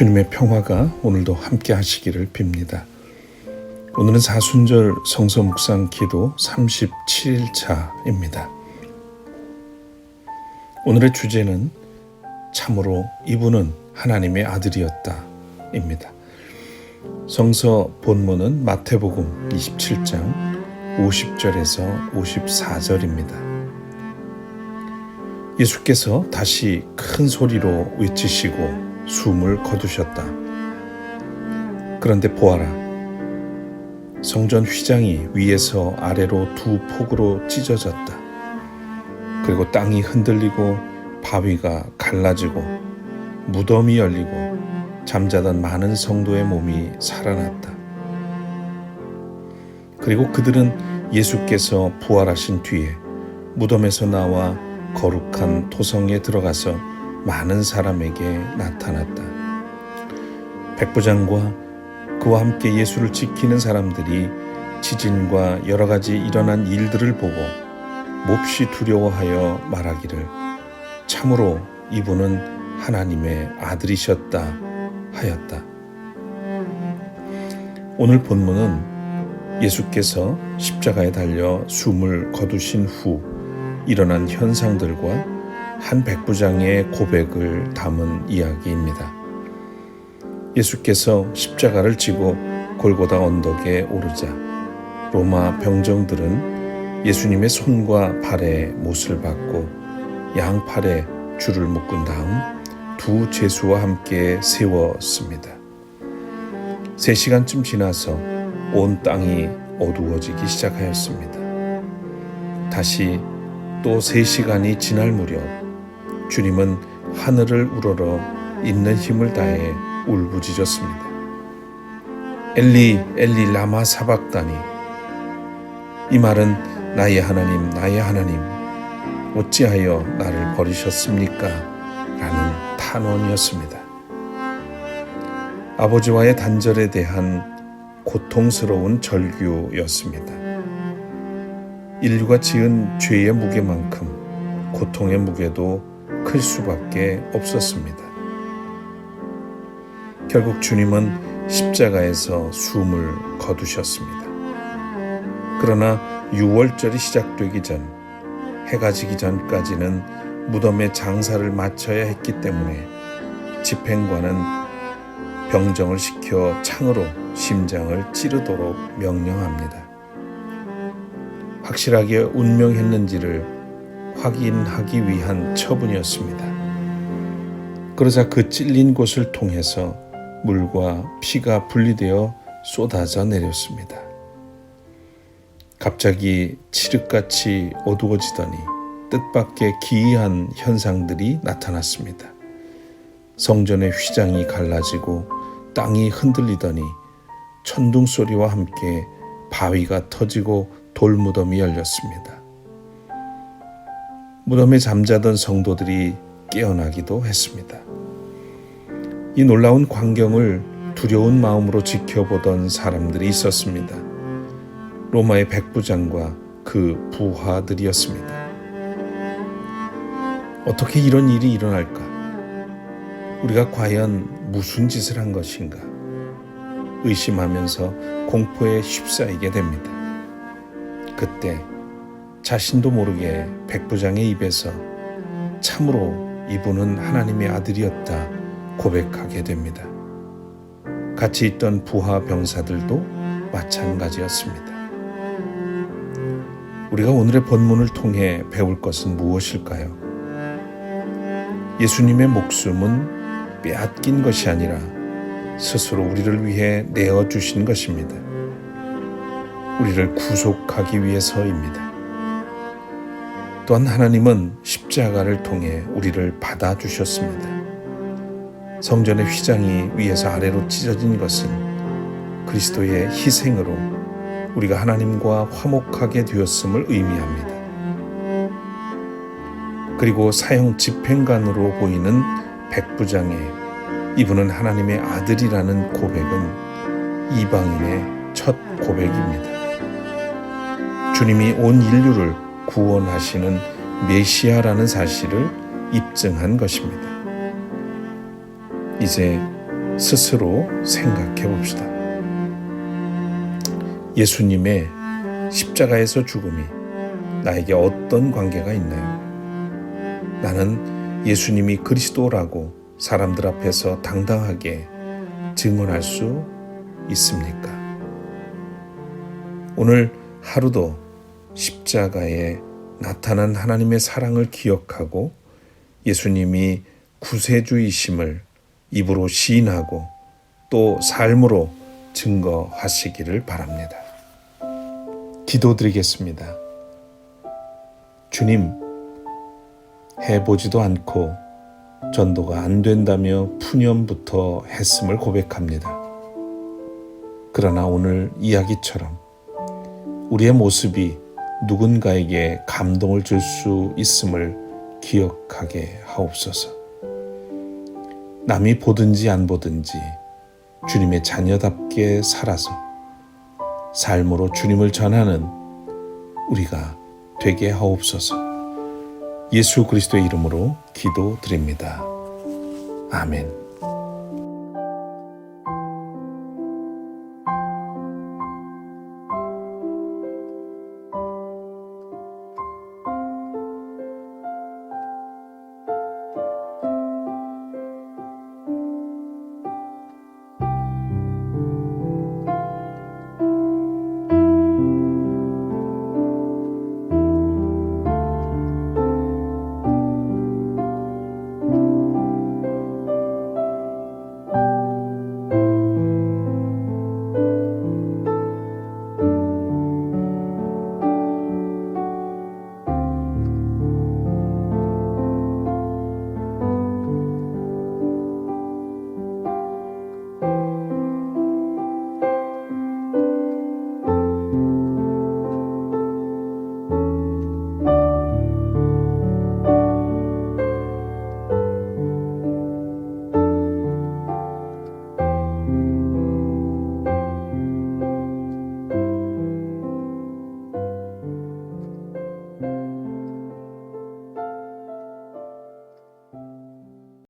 주님의 평화가 오늘도 함께 하시기를 빕니다. 오늘은 사순절 성서 묵상 기도 37일차입니다. 오늘의 주제는 참으로 이분은 하나님의 아들이었다입니다. 성서 본문은 마태복음 27장 50절에서 54절입니다. 예수께서 다시 큰 소리로 외치시고 숨을 거두셨다. 그런데 보아라. 성전 휘장이 위에서 아래로 두 폭으로 찢어졌다. 그리고 땅이 흔들리고 바위가 갈라지고 무덤이 열리고 잠자던 많은 성도의 몸이 살아났다. 그리고 그들은 예수께서 부활하신 뒤에 무덤에서 나와 거룩한 토성에 들어가서 많은 사람에게 나타났다. 백부장과 그와 함께 예수를 지키는 사람들이 지진과 여러 가지 일어난 일들을 보고 몹시 두려워하여 말하기를 참으로 이분은 하나님의 아들이셨다 하였다. 오늘 본문은 예수께서 십자가에 달려 숨을 거두신 후 일어난 현상들과 한 백부장의 고백을 담은 이야기입니다. 예수께서 십자가를 지고 골고다 언덕에 오르자 로마 병정들은 예수님의 손과 발에 못을 받고 양팔에 줄을 묶은 다음 두 제수와 함께 세웠습니다. 세 시간쯤 지나서 온 땅이 어두워지기 시작하였습니다. 다시 또 세 시간이 지날 무렵 주님은 하늘을 우러러 있는 힘을 다해 울부짖었습니다. 엘리 엘리 라마 사박다니 이 말은 나의 하나님 나의 하나님 어찌하여 나를 버리셨습니까? 라는 탄원이었습니다. 아버지와의 단절에 대한 고통스러운 절규였습니다. 인류가 지은 죄의 무게만큼 고통의 무게도 클 수밖에 없었습니다. 결국 주님은 십자가에서 숨을 거두셨습니다. 그러나 6월절이 시작되기 전, 해가 지기 전까지는 무덤의 장사를 마쳐야 했기 때문에 집행관은 병정을 시켜 창으로 심장을 찌르도록 명령합니다. 확실하게 운명했는지를 확인하기 위한 처분이었습니다. 그러자 그 찔린 곳을 통해서 물과 피가 분리되어 쏟아져 내렸습니다. 갑자기 칠흑같이 어두워지더니 뜻밖의 기이한 현상들이 나타났습니다. 성전의 휘장이 갈라지고 땅이 흔들리더니 천둥 소리와 함께 바위가 터지고 돌무덤이 열렸습니다. 무덤에 잠자던 성도들이 깨어나기도 했습니다. 이 놀라운 광경을 두려운 마음으로 지켜보던 사람들이 있었습니다. 로마의 백부장과 그 부하들이었습니다. 어떻게 이런 일이 일어날까? 우리가 과연 무슨 짓을 한 것인가? 의심하면서 공포에 휩싸이게 됩니다. 그때 자신도 모르게 백부장의 입에서 참으로 이분은 하나님의 아들이었다 고백하게 됩니다. 같이 있던 부하 병사들도 마찬가지였습니다. 우리가 오늘의 본문을 통해 배울 것은 무엇일까요? 예수님의 목숨은 빼앗긴 것이 아니라 스스로 우리를 위해 내어주신 것입니다. 우리를 구속하기 위해서입니다. 또한 하나님은 십자가를 통해 우리를 받아주셨습니다. 성전의 휘장이 위에서 아래로 찢어진 것은 그리스도의 희생으로 우리가 하나님과 화목하게 되었음을 의미합니다. 그리고 사형 집행관으로 보이는 백부장의 이분은 하나님의 아들이라는 고백은 이방인의 첫 고백입니다. 주님이 온 인류를 구원하시는 메시아라는 사실을 입증한 것입니다. 이제 스스로 생각해 봅시다. 예수님의 십자가에서 죽음이 나에게 어떤 관계가 있나요? 나는 예수님이 그리스도라고 사람들 앞에서 당당하게 증언할 수 있습니까? 오늘 하루도 십자가에 나타난 하나님의 사랑을 기억하고 예수님이 구세주이심을 입으로 시인하고 또 삶으로 증거하시기를 바랍니다. 기도드리겠습니다. 주님, 해보지도 않고 전도가 안 된다며 푸념부터 했음을 고백합니다. 그러나 오늘 이야기처럼 우리의 모습이 누군가에게 감동을 줄 수 있음을 기억하게 하옵소서. 남이 보든지 안 보든지 주님의 자녀답게 살아서 삶으로 주님을 전하는 우리가 되게 하옵소서. 예수 그리스도의 이름으로 기도드립니다. 아멘.